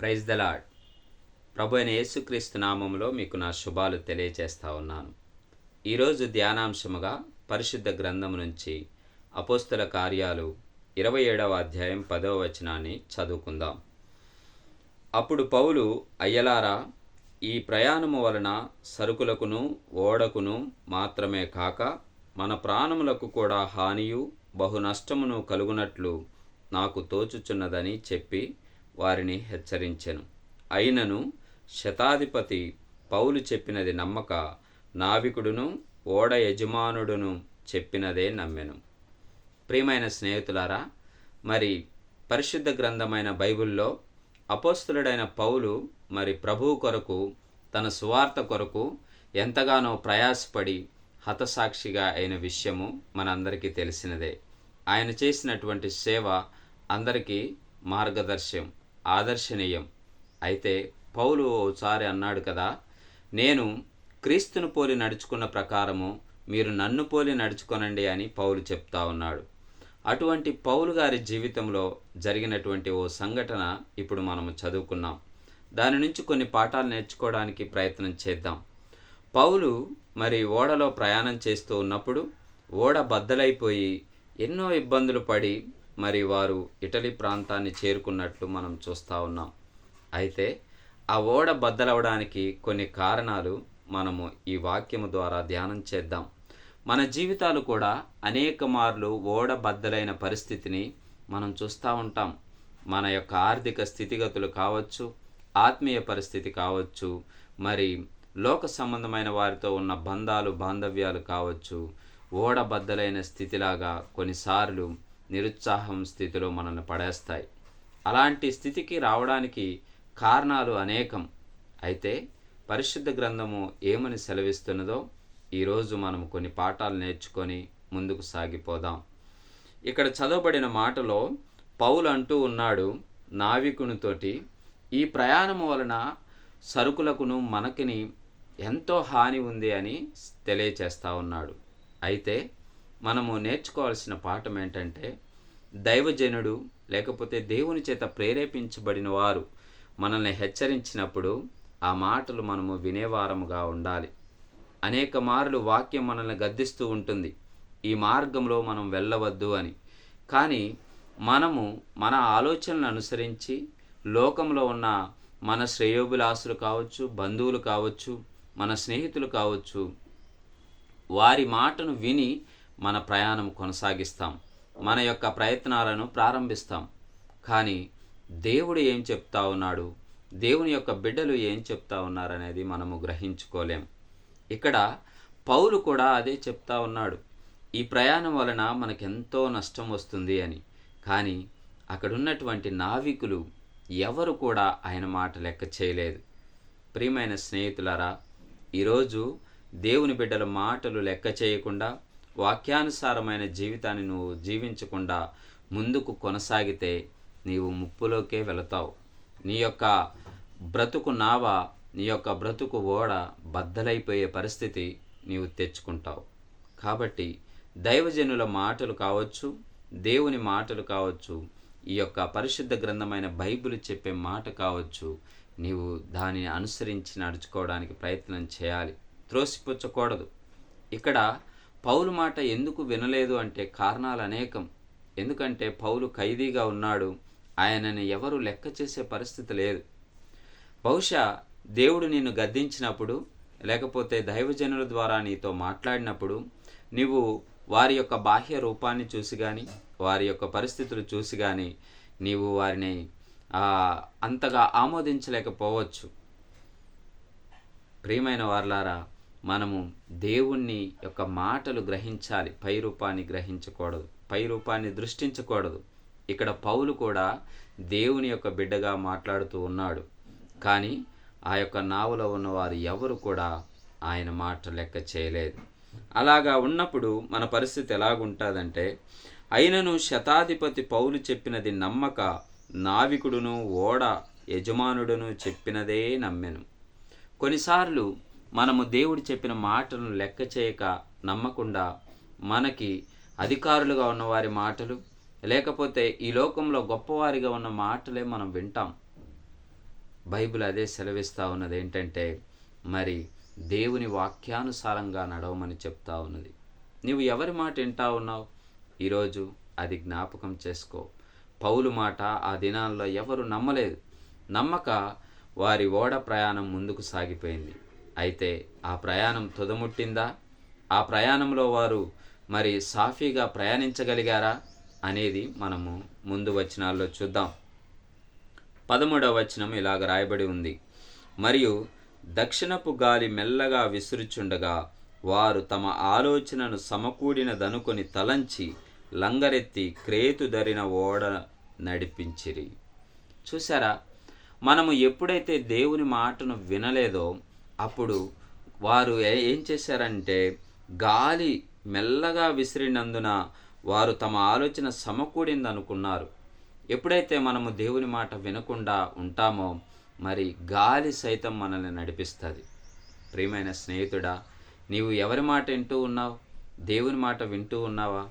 Praise the lord ప్రభు అయిన యేసుక్రీస్తు నామంలో మీకు నా శుభాలు తెలియజేస్తా ఉన్నాను. ఈరోజు ధ్యానాంశముగా పరిశుద్ధ గ్రంథం నుంచి అపోస్తుల కార్యాలు ఇరవై ఏడవ అధ్యాయం పదవ వచనాన్ని చదువుకుందాం. అప్పుడు పౌలు అయ్యలారా ఈ ప్రయాణము వలన సరుకులకును ఓడకును మాత్రమే కాక మన ప్రాణములకు కూడా హానియు బహు నష్టమును కలుగునట్లు నాకు తోచుచున్నదని చెప్పి వారిని హెచ్చరించెను. అయినను శతాధిపతి పౌలు చెప్పినది నమ్మక నావికుడును ఓడ యజమానుడును చెప్పినదే నమ్మెను. ప్రియమైన స్నేహితులారా మరి పరిశుద్ధ గ్రంథమైన బైబిల్లో అపోస్తులుడైన పౌలు మరి ప్రభువు కొరకు తన సువార్త కొరకు ఎంతగానో ప్రయాసపడి హతసాక్షిగా అయిన విషయము మనందరికీ తెలిసినదే. ఆయన చేసినటువంటి సేవ అందరికీ మార్గదర్శం. ఆదర్శనీయం. అయితే పౌలు ఓసారి అన్నాడు కదా నేను క్రీస్తును పోలి నడుచుకున్న ప్రకారము మీరు నన్ను పోలి నడుచుకొనండి అని పౌలు చెప్తా ఉన్నాడు. అటువంటి పౌలు గారి జీవితంలో జరిగినటువంటి ఓ సంఘటన ఇప్పుడు మనము చదువుకున్నాం. దాని నుంచి కొన్ని పాఠాలు నేర్చుకోవడానికి ప్రయత్నం చేద్దాం. పౌలు మరి ఓడలో ప్రయాణం చేస్తూ ఉన్నప్పుడు ఓడ బద్దలైపోయి ఎన్నో ఇబ్బందులు పడి మరి వారు ఇటలీ ప్రాంతాన్ని చేరుకున్నట్లు మనం చూస్తూ ఉన్నాం. అయితే ఆ ఓడ బద్దలవడానికి కొన్ని కారణాలు మనము ఈ వాక్యము ద్వారా ధ్యానం చేద్దాం. మన జీవితాలు కూడా అనేక మార్లు ఓడ బద్దలైన పరిస్థితిని మనం చూస్తూ ఉంటాం. మన యొక్క ఆర్థిక స్థితిగతులు కావచ్చు ఆత్మీయ పరిస్థితి కావచ్చు మరి లోక సంబంధమైన వారితో ఉన్న బంధాలు బాంధవ్యాలు కావచ్చు ఓడబద్దలైన స్థితిలాగా కొన్నిసార్లు నిరుత్సాహం స్థితిలో మనల్ని పడేస్తాయి. అలాంటి స్థితికి రావడానికి కారణాలు అనేకం. అయితే పరిశుద్ధ గ్రంథము ఏమని సెలవిస్తున్నదో ఈరోజు మనం కొన్ని పాఠాలు నేర్చుకొని ముందుకు సాగిపోదాం. ఇక్కడ చదవబడిన మాటలో పౌలు అంటూ ఉన్నాడు నావికునితోటి ఈ ప్రయాణము వలన సరుకులకును మనకిని ఎంతో హాని ఉంది అని తెలియచేస్తా ఉన్నాడు అయితే మనము నేర్చుకోవాల్సిన పాఠం ఏంటంటే దైవజనుడు లేకపోతే దేవుని చేత ప్రేరేపించబడిన వారు మనల్ని హెచ్చరించినప్పుడు ఆ మాటలు మనము వినేవారముగా ఉండాలి. అనేక మార్లు వాక్యం మనల్ని గద్దిస్తూ ఉంటుంది. ఈ మార్గంలో మనం వెళ్ళవద్దు అని. కానీ మనము మన ఆలోచనలను అనుసరించి లోకంలో ఉన్న మన శ్రేయోభిలాసులు కావచ్చు బంధువులు కావచ్చు మన స్నేహితులు కావచ్చు వారి మాటను విని మన ప్రయాణం కొనసాగిస్తాం. మన యొక్క ప్రయత్నాలను ప్రారంభిస్తాం. కానీ దేవుడు ఏం చెప్తా ఉన్నాడు? దేవుని యొక్క బిడ్డలు ఏం చెప్తా ఉన్నారనేది మనము గ్రహించుకోలేం. ఇక్కడ పౌలు కూడా అదే చెప్తా ఉన్నాడు. ఈ ప్రయాణం వలన మనకెంతో నష్టం వస్తుంది అని. కానీ అక్కడున్నటువంటి నావికులు ఎవరు కూడా ఆయన మాట లెక్క చేయలేదు. ప్రియమైన స్నేహితులారా ఈరోజు దేవుని బిడ్డల మాటలు లెక్క చేయకుండా వాక్యానుసారమైన జీవితాన్ని నువ్వు జీవించకుండా ముందుకు కొనసాగితే నీవు ముప్పులోకే వెళతావు. నీ యొక్క బ్రతుకు నావ నీ యొక్క బ్రతుకు ఓడ బద్దలైపోయే పరిస్థితి నీవు తెచ్చుకుంటావు. కాబట్టి దైవజనుల మాటలు కావచ్చు దేవుని మాటలు కావచ్చు ఈ యొక్క పరిశుద్ధ గ్రంథమైన బైబిల్ చెప్పే మాట కావచ్చు నీవు దానిని అనుసరించి నడుచుకోవడానికి ప్రయత్నం చేయాలి. త్రోసిపుచ్చకూడదు. ఇక్కడ పౌలు మాట ఎందుకు వినలేదు అంటే కారణాలు అనేకం. ఎందుకంటే పౌలు ఖైదీగా ఉన్నాడు. ఆయనని ఎవరు లెక్క చేసే పరిస్థితి లేదు. బహుశా దేవుడు నిన్ను గద్దించినప్పుడు లేకపోతే దైవజనుల ద్వారా నీతో మాట్లాడినప్పుడు నీవు వారి యొక్క బాహ్య రూపాన్ని చూసి కానీ వారి యొక్క పరిస్థితులు చూసి కానీ నీవు వారిని అంతగా ఆమోదించలేకపోవచ్చు. ప్రియమైన వార్లారా మనము దేవుణ్ణి యొక్క మాటలు గ్రహించాలి. పై రూపాన్ని గ్రహించకూడదు. పై రూపాన్ని దృష్టించకూడదు. ఇక్కడ పౌలు కూడా దేవుని యొక్క బిడ్డగా మాట్లాడుతూ ఉన్నాడు. కానీ ఆ యొక్క నావలో ఉన్నవారు ఎవరు కూడా ఆయన మాట లెక్క చేయలేదు. అలాగా ఉన్నప్పుడు మన పరిస్థితి ఎలాగుంటుందంటే అయినను శతాధిపతి పౌలు చెప్పినది నమ్మక నావికుడును ఓడ యజమానుడును చెప్పినదే నమ్మెను. కొన్నిసార్లు మనము దేవుడు చెప్పిన మాటలను లెక్క చేయక నమ్మకుండా మనకి అధికారులుగా ఉన్నవారి మాటలు లేకపోతే ఈ లోకంలో గొప్పవారిగా ఉన్న మాటలే మనం వింటాం. బైబిల్ అదే సెలవిస్తూ ఉన్నది ఏంటంటే మరి దేవుని వాక్యానుసారంగా నడవమని చెప్తా ఉన్నది. నీవు ఎవరి మాట వింటా ఉన్నావు? ఈరోజు అది జ్ఞాపకం చేసుకో. పౌలు మాట ఆ దినాల్లో ఎవరు నమ్మలేదు. నమ్మక వారి ఓడ ప్రయాణం ముందుకు సాగిపోయింది. అయితే ఆ ప్రయాణం తుదముట్టిందా? ఆ ప్రయాణంలో వారు మరి సాఫీగా ప్రయాణించగలిగారా? అనేది మనము ముందు వచనాల్లో చూద్దాం. పదమూడవ వచనం ఇలాగ రాయబడి ఉంది. మరియు దక్షిణపు గాలి మెల్లగా విసురుచుండగా వారు తమ ఆలోచనను సమకూడినదనుకొని తలంచి లంగరెత్తి క్రేతు ధరిన ఓడ నడిపించిరి. చూసారా మనము ఎప్పుడైతే దేవుని మాటను వినలేదో అప్పుడు వారు ఏం చేశారంటే గాలి మెల్లగా విసిరినందున వారు తమ ఆలోచన సమకూడింది అనుకున్నారు ఎప్పుడైతే మనము దేవుని మాట వినకుండా ఉంటామో మరి గాలి సైతం మనల్ని నడిపిస్తుంది. ప్రియమైన స్నేహితుడా నీవు ఎవరి మాట వింటూ ఉన్నావు? దేవుని మాట వింటూ ఉన్నావా?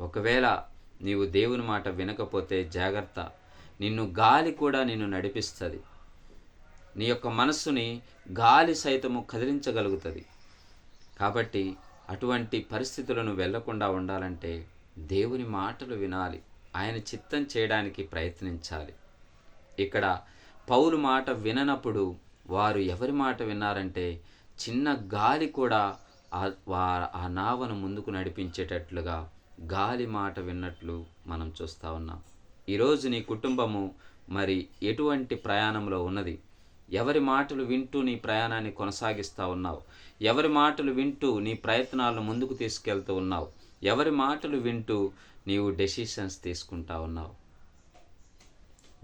ఒకవేళ నీవు దేవుని మాట వినకపోతే జాగ్రత్త. నిన్ను గాలి కూడా నిన్ను నడిపిస్తుంది. నీ యొక్క మనస్సుని గాలి సైతము కదిలించగలుగుతుంది. కాబట్టి అటువంటి పరిస్థితులను వెళ్ళకుండా ఉండాలంటే దేవుని మాటలు వినాలి. ఆయన చిత్తం చేయడానికి ప్రయత్నించాలి. ఇక్కడ పౌలు మాట విననప్పుడు వారు ఎవరి మాట విన్నారంటే చిన్న గాలి కూడా ఆ- నావను ముందుకు నడిపించేటట్లుగా గాలి మాట విన్నట్లు మనం చూస్తూ ఉన్నాం. ఈరోజు నీ కుటుంబము మరి ఎటువంటి ప్రయాణంలో ఉన్నది? ఎవరి మాటలు వింటూ నీ ప్రయాణాన్ని కొనసాగిస్తూ ఉన్నావు? ఎవరి మాటలు వింటూ నీ ప్రయత్నాలను ముందుకు తీసుకెళ్తూ ఉన్నావు? ఎవరి మాటలు వింటూ నీవు డెసిషన్స్ తీసుకుంటా ఉన్నావు?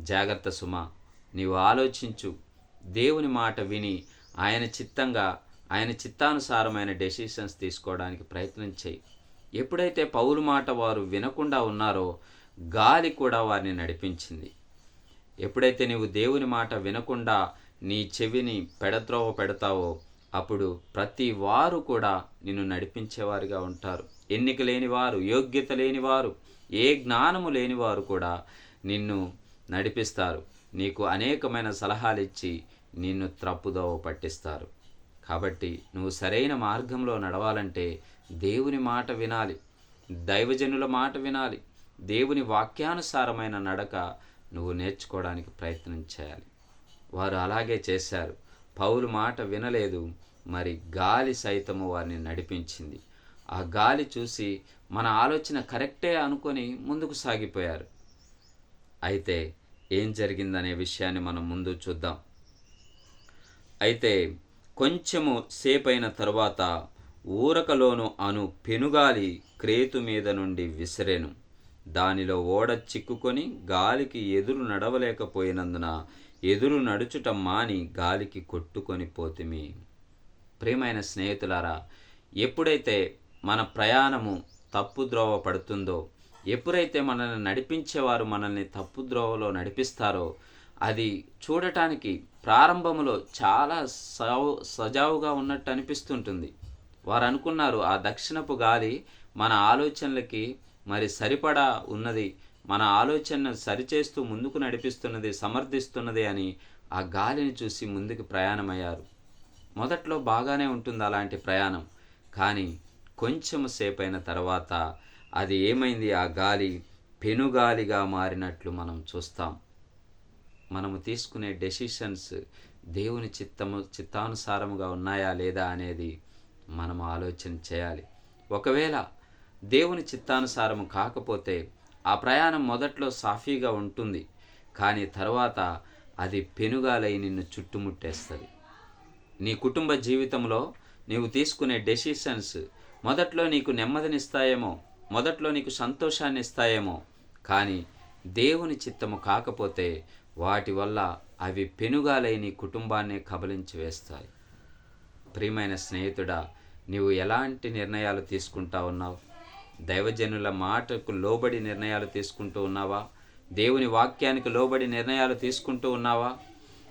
జాగ్రత్త సుమ నీవు ఆలోచించు. దేవుని మాట విని ఆయన చిత్తంగా ఆయన చిత్తానుసారమైన డెసిషన్స్ తీసుకోవడానికి ప్రయత్నం చేయి. ఎప్పుడైతే పౌరు మాట వారు వినకుండా ఉన్నారో గాలి కూడా వారిని నడిపించింది. ఎప్పుడైతే నీవు దేవుని మాట వినకుండా నీ చెవిని పెడత్రోవ పెడతావో అప్పుడు ప్రతి వారు కూడా నిన్ను నడిపించేవారుగా ఉంటారు. ఎన్నిక లేనివారు యోగ్యత లేనివారు ఏ జ్ఞానము లేనివారు కూడా నిన్ను నడిపిస్తారు. నీకు అనేకమైన సలహాలు ఇచ్చి నిన్ను త్రప్పుదోవ పట్టిస్తారు. కాబట్టి నువ్వు సరైన మార్గంలో నడవాలంటే దేవుని మాట వినాలి. దైవజనుల మాట వినాలి. దేవుని వాక్యానుసారమైన నడక నువ్వు నేర్చుకోవడానికి ప్రయత్నం చేయాలి. వారు అలాగే చేశారు. పౌలు మాట వినలేదు. మరి గాలి సైతము వారిని నడిపించింది. ఆ గాలి చూసి మన ఆలోచన కరెక్టే అనుకొని ముందుకు సాగిపోయారు. అయితే ఏం జరిగిందనే విషయాన్ని మనం ముందు చూద్దాం. అయితే కొంచెము సేపైన తరువాత ఊరకలోను అను పెనుగాలి క్రేతు మీద నుండి విసిరేను. దానిలో ఓడ చిక్కుకొని గాలికి ఎదురు నడవలేకపోయినందున ఎదురు నడుచుట మాని గాలికి కొట్టుకొని పోతిమి. ప్రియమైన స్నేహితులారా ఎప్పుడైతే మన ప్రయాణము తప్పు ద్రోవ పడుతుందో ఎప్పుడైతే మనల్ని నడిపించేవారు మనల్ని తప్పు ద్రోవలో నడిపిస్తారో అది చూడటానికి ప్రారంభంలో చాలా సజావు సజావుగా ఉన్నట్టు అనిపిస్తుంటుంది. వారు అనుకున్నారు ఆ దక్షిణపు గాలి మన ఆలోచనలకి మరి సరిపడా ఉన్నది మన ఆలోచన సరిచేస్తూ ముందుకు నడిపిస్తున్నది సమర్థిస్తున్నది అని ఆ గాలిని చూసి ముందుకు ప్రయాణమయ్యారు. మొదట్లో బాగానే ఉంటుంది అలాంటి ప్రయాణం కానీ కొంచెం సేపైన తర్వాత అది ఏమైంది? ఆ గాలి పెనుగాలిగా మారినట్లు మనం చూస్తాం. మనము తీసుకునే డెసిషన్స్ దేవుని చిత్తము చిత్తానుసారముగా ఉన్నాయా లేదా అనేది మనం ఆలోచన చేయాలి. ఒకవేళ దేవుని చిత్తానుసారము కాకపోతే ఆ ప్రయాణం మొదట్లో సాఫీగా ఉంటుంది కానీ తర్వాత అది పెనుగాలై నిన్ను చుట్టుముట్టేస్తుంది. నీ కుటుంబ జీవితంలో నీవు తీసుకునే డెసిషన్స్ మొదట్లో నీకు నెమ్మదినిస్తాయేమో మొదట్లో నీకు సంతోషాన్ని ఇస్తాయేమో కానీ దేవుని చిత్తము కాకపోతే వాటి వల్ల అవి పెనుగాలై నీ కుటుంబాన్ని కబలించి వేస్తాయి. ప్రియమైన స్నేహితుడా నీవు ఎలాంటి నిర్ణయాలు తీసుకుంటా ఉన్నావు? దైవజనుల మాటకు లోబడి నిర్ణయాలు తీసుకుంటూ ఉన్నావా? దేవుని వాక్యానికి లోబడి నిర్ణయాలు తీసుకుంటూ ఉన్నావా?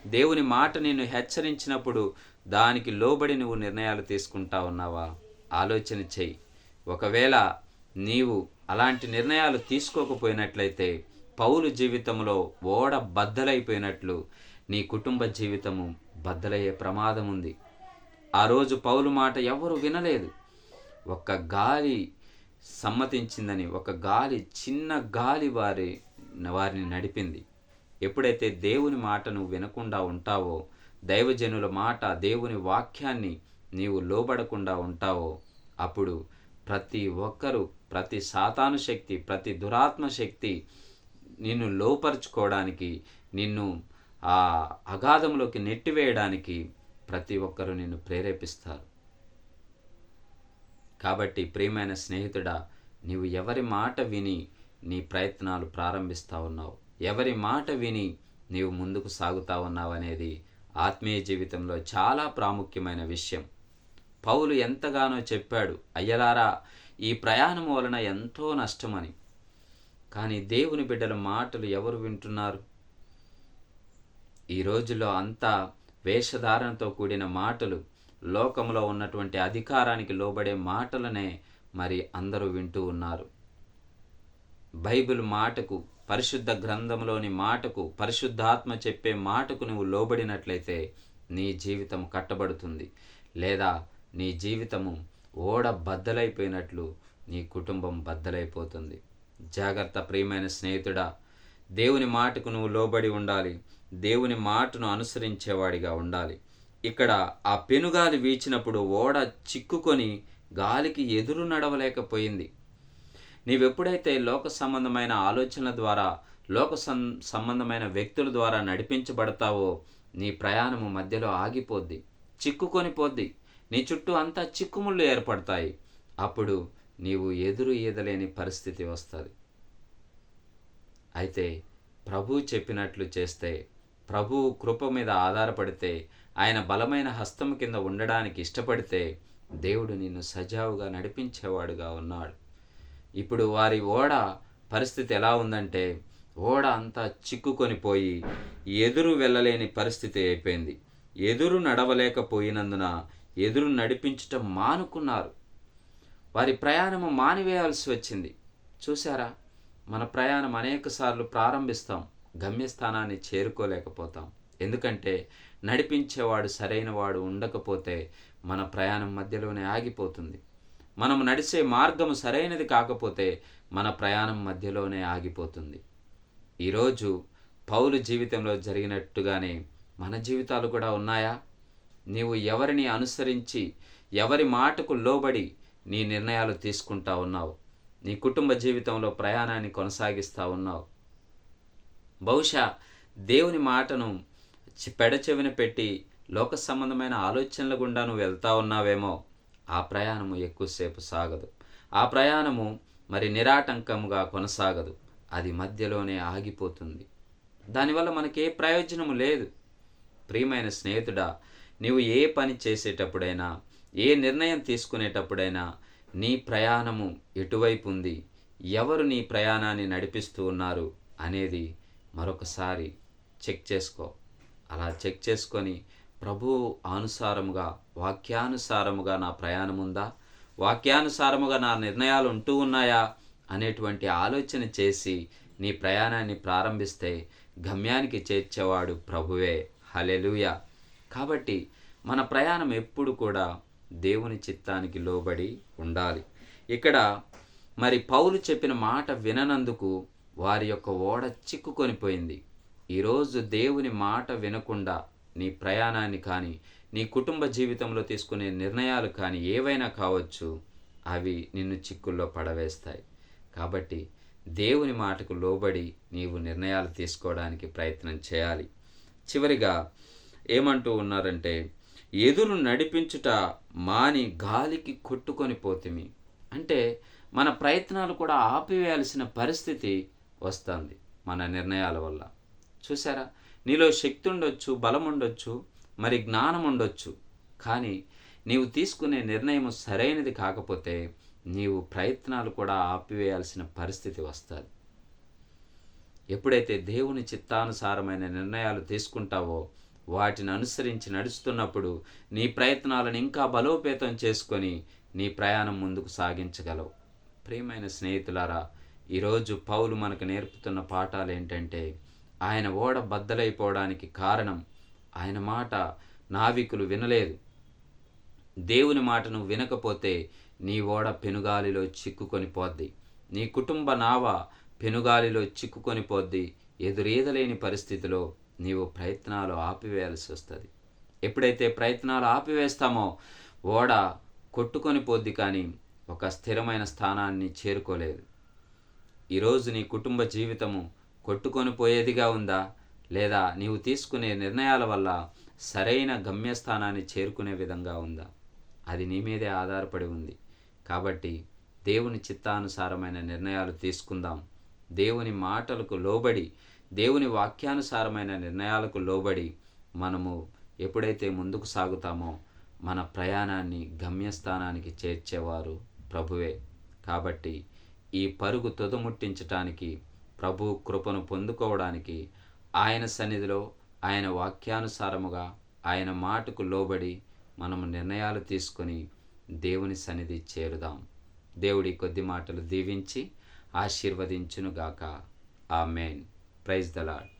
దేవుని మాట నిన్ను హెచ్చరించినప్పుడు దానికి లోబడి నువ్వు నిర్ణయాలు తీసుకుంటా ఉన్నావా? ఆలోచన చెయ్యి ఒకవేళ నీవు అలాంటి నిర్ణయాలు తీసుకోకపోయినట్లయితే పౌలు జీవితంలో ఓడ బద్దలైపోయినట్లు నీ కుటుంబ జీవితము బద్దలయ్యే ప్రమాదం ఉంది ఆ రోజు పౌలు మాట ఎవరు వినలేదు. ఒక్క గాలి సమ్మతించిందని ఒక గాలి చిన్న గాలి వారి వారిని నడిపింది. ఎప్పుడైతే దేవుని మాట నువ్వు వినకుండా ఉంటావో దైవజనుల మాట దేవుని వాక్యాన్ని నీవు లోబడకుండా ఉంటావో అప్పుడు ప్రతి ఒక్కరూ ప్రతి సాతాను శక్తి ప్రతి దురాత్మ శక్తి నిన్ను లోపరుచుకోవడానికి నిన్ను ఆ అగాధంలోకి నెట్టివేయడానికి ప్రతి ఒక్కరూ నిన్ను ప్రేరేపిస్తారు. కాబట్టి ప్రియమైన స్నేహితుడా నీవు ఎవరి మాట విని నీ ప్రయత్నాలు ప్రారంభిస్తా ఉన్నావు? ఎవరి మాట విని నీవు ముందుకు సాగుతా ఉన్నావు అనేది ఆత్మీయ జీవితంలో చాలా ప్రాముఖ్యమైన విషయం. పౌలు ఎంతగానో చెప్పాడు అయ్యలారా ఈ ప్రయాణం వలన ఎంతో నష్టమని. కానీ దేవుని బిడ్డల మాటలు ఎవరు వింటున్నారు? ఈ రోజుల్లో అంతా వేషధారణతో కూడిన మాటలు లోకంలో ఉన్నటువంటి అధికారానికి లోబడే మాటలనే మరి అందరూ వింటూ ఉన్నారు. బైబిల్ మాటకు పరిశుద్ధ గ్రంథంలోని మాటకు పరిశుద్ధాత్మ చెప్పే మాటకు నువ్వు లోబడినట్లయితే నీ జీవితం కట్టబడుతుంది. లేదా నీ జీవితము ఓడ బద్దలైపోయినట్లు నీ కుటుంబం బద్దలైపోతుంది. జాగ్రత్త ప్రియమైన స్నేహితుడా దేవుని మాటకు నువ్వు లోబడి ఉండాలి. దేవుని మాటను అనుసరించేవాడిగా ఉండాలి. ఇక్కడ ఆ పెనుగాలి వీచినప్పుడు ఓడ చిక్కుకొని గాలికి ఎదురు నడవలేకపోయింది. నీవెప్పుడైతే లోక సంబంధమైన ఆలోచనల ద్వారా లోక సం సంబంధమైన వ్యక్తుల ద్వారా నడిపించబడతావో నీ ప్రయాణము మధ్యలో ఆగిపోద్ది చిక్కుకొని పోద్ది. నీ చుట్టూ అంతా చిక్కుముళ్ళు ఏర్పడతాయి. అప్పుడు నీవు ఎదురు ఈదలేని పరిస్థితి వస్తుంది. అయితే ప్రభు చెప్పినట్లు చేస్తే ప్రభు కృప మీద ఆధారపడితే ఆయన బలమైన హస్తం కింద ఉండడానికి ఇష్టపడితే దేవుడు నిన్ను సజావుగా నడిపించేవాడుగా ఉన్నాడు. ఇప్పుడు వారి ఓడ పరిస్థితి ఎలా ఉందంటే ఓడ అంతా చిక్కుకొని పోయి ఎదురు వెళ్ళలేని పరిస్థితి అయిపోయింది. ఎదురు నడవలేకపోయినందున ఎదురు నడిపించటం మానుకున్నారు. వారి ప్రయాణము మానివేయాల్సి వచ్చింది. చూసారా మన ప్రయాణం అనేకసార్లు ప్రారంభిస్తాం గమ్యస్థానాన్ని చేరుకోలేకపోతాం. ఎందుకంటే నడిపించేవాడు సరైనవాడు ఉండకపోతే మన ప్రయాణం మధ్యలోనే ఆగిపోతుంది. మనం నడిచే మార్గం సరైనది కాకపోతే మన ప్రయాణం మధ్యలోనే ఆగిపోతుంది. ఈరోజు పౌలు జీవితంలో జరిగినట్టుగానే మన జీవితాలు కూడా ఉన్నాయా? నీవు ఎవరిని అనుసరించి ఎవరి మాటకు లోబడి నీ నిర్ణయాలు తీసుకుంటా ఉన్నావు? నీ కుటుంబ జీవితంలో ప్రయాణాన్ని కొనసాగిస్తూ ఉన్నావు? బహుశా దేవుని మాటను చి- పెడచెవిన పెట్టి లోక సంబంధమైన ఆలోచనల గుండా నువ్వు వెళ్తా ఉన్నావేమో ఆ ప్రయాణము ఎక్కువసేపు సాగదు. ఆ ప్రయాణము మరి నిరాటంకముగా కొనసాగదు. అది మధ్యలోనే ఆగిపోతుంది. దానివల్ల మనకి ఏ ప్రయోజనము లేదు. ప్రియమైన స్నేహితుడా నీవు ఏ పని చేసేటప్పుడైనా ఏ నిర్ణయం తీసుకునేటప్పుడైనా నీ ప్రయాణము ఎటువైపు ఉంది ఎవరు నీ ప్రయాణాన్ని నడిపిస్తూ ఉన్నారు అనేది మరొకసారి చెక్ చేసుకో. అలా చెక్ చేసుకొని ప్రభు అనుసారముగా వాక్యానుసారముగా నా ప్రయాణం ఉందా వాక్యానుసారముగా నా నిర్ణయాలు ఉంటూ ఉన్నాయా? అనేటువంటి ఆలోచన చేసి నీ ప్రయాణాన్ని ప్రారంభిస్తే గమ్యానికి చేర్చేవాడు ప్రభువే. హలెలుయ కాబట్టి మన ప్రయాణం ఎప్పుడు కూడా దేవుని చిత్తానికి లోబడి ఉండాలి. ఇక్కడ మరి పౌలు చెప్పిన మాట విననందుకు వారి యొక్క ఓడ చిక్కుకొనిపోయింది ఈరోజు దేవుని మాట వినకుండా నీ ప్రయాణాన్ని కానీ నీ కుటుంబ జీవితంలో తీసుకునే నిర్ణయాలు కానీ ఏవైనా కావచ్చు అవి నిన్ను చిక్కుల్లో పడవేస్తాయి. కాబట్టి దేవుని మాటకు లోబడి నీవు నిర్ణయాలు తీసుకోవడానికి ప్రయత్నం చేయాలి. చివరిగా ఏమంటూ ఉన్నారంటే ఎదురు నడిపించుట మాని గాలికి కొట్టుకొని పోతిమి. అంటే మన ప్రయత్నాలు కూడా ఆపివేయాల్సిన పరిస్థితి వస్తుంది మన నిర్ణయాల వల్ల. చూసారా నీలో శక్తి ఉండొచ్చు బలం ఉండొచ్చు మరి జ్ఞానం ఉండొచ్చు కానీ నీవు తీసుకునే నిర్ణయం సరైనది కాకపోతే నీవు ప్రయత్నాలు కూడా ఆపివేయాల్సిన పరిస్థితి వస్తుంది. ఎప్పుడైతే దేవుని చిత్తానుసారమైన నిర్ణయాలు తీసుకుంటావో వాటిని అనుసరించి నడుస్తున్నప్పుడు నీ ప్రయత్నాలను ఇంకా బలోపేతం చేసుకొని నీ ప్రయాణం ముందుకు సాగించగలవు. ప్రియమైన స్నేహితులారా ఈరోజు పౌలు మనకు నేర్పుతున్న పాఠాలు ఏంటంటే ఆయన ఓడ బద్దలైపోవడానికి కారణం ఆయన మాట నావికులు వినలేదు. దేవుని మాటను వినకపోతే నీ ఓడ పెనుగాలిలో చిక్కుకొని పోద్ది. నీ కుటుంబ నావ పెనుగాలిలో చిక్కుకొని పోద్ది. ఎదురీదలేని పరిస్థితిలో నీవు ప్రయత్నాలు ఆపివేయాల్సి వస్తుంది. ఎప్పుడైతే ప్రయత్నాలు ఆపివేస్తామో ఓడ కొట్టుకొని పోద్ది కానీ ఒక స్థిరమైన స్థానాన్ని చేరుకోలేదు. ఈరోజు నీ కుటుంబ జీవితము కొట్టుకొని పోయేదిగా ఉందా? లేదా నీవు తీసుకునే నిర్ణయాల వల్ల సరైన గమ్యస్థానాన్ని చేరుకునే విధంగా ఉందా? అది నీ మీదే ఆధారపడి ఉంది. కాబట్టి దేవుని చిత్తానుసారమైన నిర్ణయాలు తీసుకుందాం. దేవుని మాటలకు లోబడి దేవుని వాక్యానుసారమైన నిర్ణయాలకు లోబడి మనము ఎప్పుడైతే ముందుకు సాగుతామో మన ప్రయాణాన్ని గమ్యస్థానానికి చేర్చేవారు ప్రభువే. కాబట్టి ఈ పరుగు తుదముట్టించటానికి ప్రభు కృపను పొందుకోవడానికి ఆయన సన్నిధిలో ఆయన వాక్యానుసారముగా ఆయన మాటకు లోబడి మనం నిర్ణయాలు తీసుకొని దేవుని సన్నిధి చేరుదాం. దేవుడి కొద్ది మాటలు దీవించి ఆశీర్వదించునుగాక. Main praise the lord